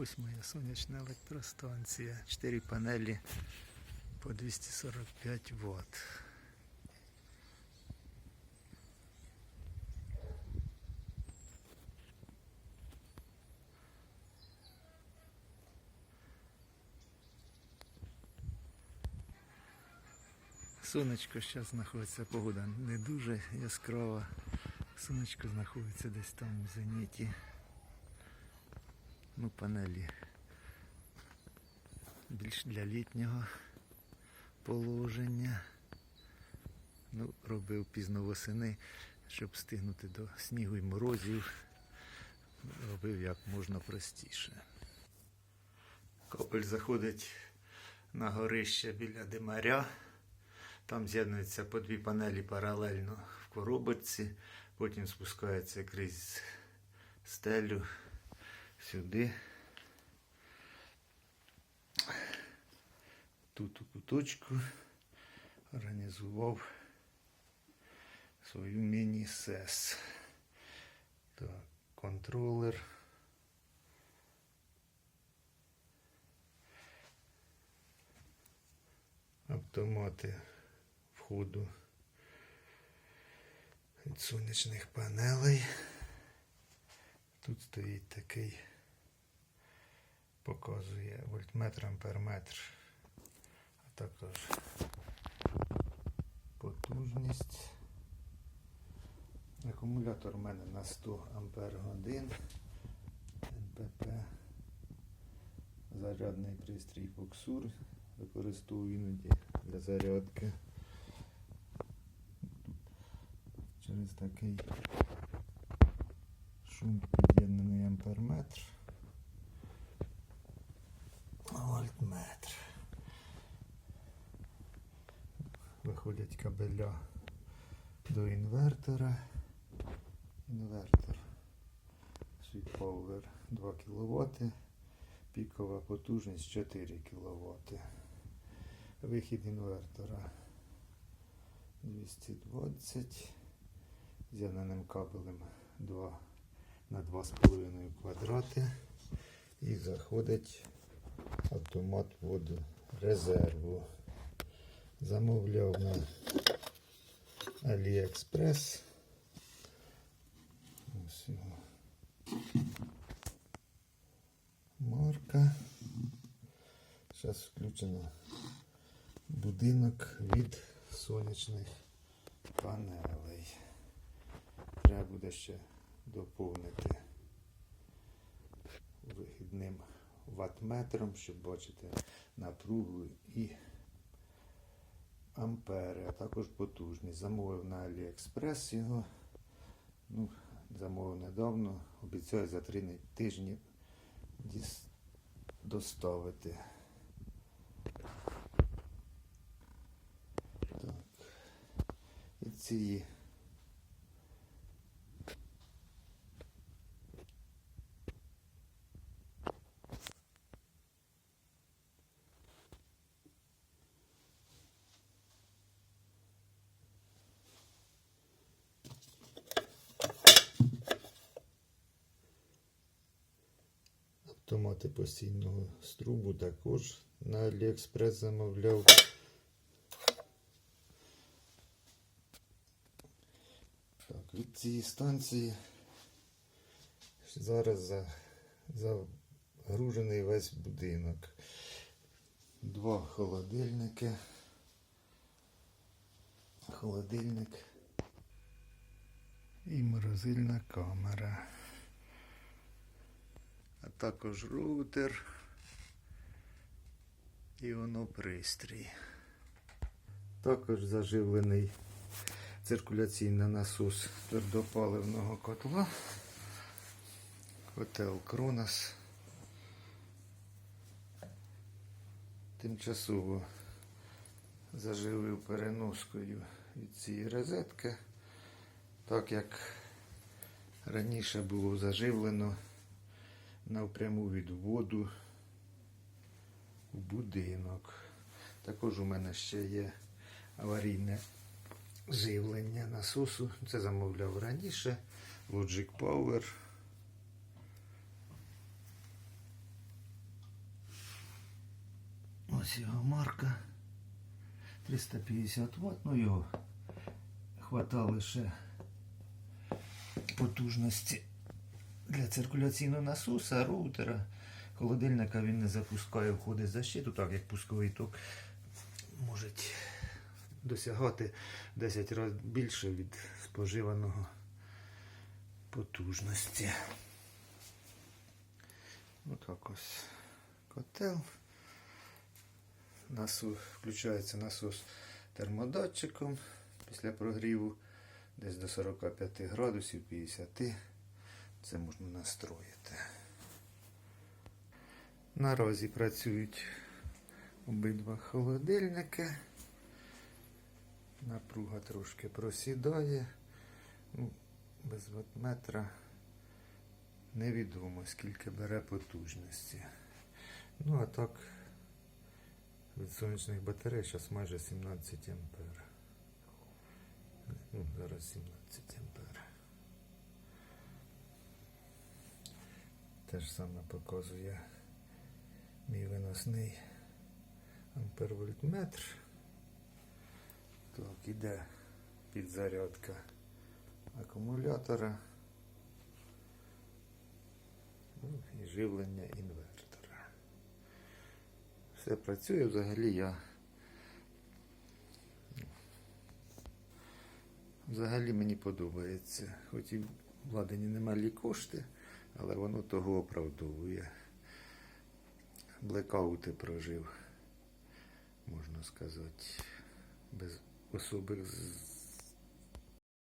Ось моя сонячна електростанція. 4 панелі по 245 Вт. Сонечко зараз знаходиться, погода не дуже яскрава. Сонечко знаходиться десь там у зеніті. Ну, панелі більш для літнього положення. Ну, робив пізно восени, щоб встигнути до снігу і морозів. Робив як можна простіше. Копель заходить на горище біля димаря. Там з'єднуються по дві панелі паралельно в коробочці, потім спускається крізь стелю сюди. Тут у куточку організував свою міні-сес. Так, контролер. Автомати входу від сонячних панелей. Тут стоїть такий, показує вольтметр, амперметр, а також потужність. Акумулятор у мене на 100 ампер годин. НПП. Зарядний пристрій Фоксур. Використовую іноді для зарядки. Через такий шум під'єднаний амперметр. Вольтметр. Виходять кабеля до інвертора. Інвертор. Sweet Power 2 кВт. Пікова потужність 4 кВт. Вихід інвертора 220 з'єднаним кабелем 2 на 2,5 квадрати. І заходить автомат воду резерву. Замовляв на AliExpress. Ось його марка. Зараз включено будинок від сонячних панелей. Треба буде ще доповнити вихідним ватметром, щоб бачити напругу і ампери, а також потужність. Замовив на AliExpress його. Ну, замовив недавно. Обіцяю за три тижні доставити. Так. І ці автомати постійного струбу також на AliExpress замовляв. Так, від цієї станції зараз загружений весь будинок. Два холодильники. Холодильник і морозильна камера. А також роутер і воно пристрій. Також заживлений циркуляційний насос твердопаливного котла. Котел Кронос. Тимчасово заживив переноскою від цієї розетки, так як раніше було заживлено напряму від воду в будинок. Також у мене ще є аварійне живлення насосу. Це замовляв раніше. Logic Power. Ось його марка. 350 Вт. Ну його хватало лише потужності для циркуляційного насоса, роутера. Холодильника він не запускає, входить защиту, так як пусковий ток може досягати 10 разів більше від споживаного потужності. Отак ось котел. Насос, включається насос термодатчиком після прогріву десь до 45 градусів 50. Це можна настроїти. Наразі працюють обидва холодильники. Напруга трошки просідає. Ну, без ватметра невідомо скільки бере потужності. Ну а так від сонячних батарей зараз майже 17 ампер. Ну, зараз 17 ампер. Те ж саме показує мій виносний ампервольтметр. Так, іде підзарядка акумулятора. Ну, і живлення інвертора. Все працює взагалі я. Взагалі мені подобається. Хоч і владині немалі кошти, але воно того оправдовує. Блекаути прожив, можна сказати, без особих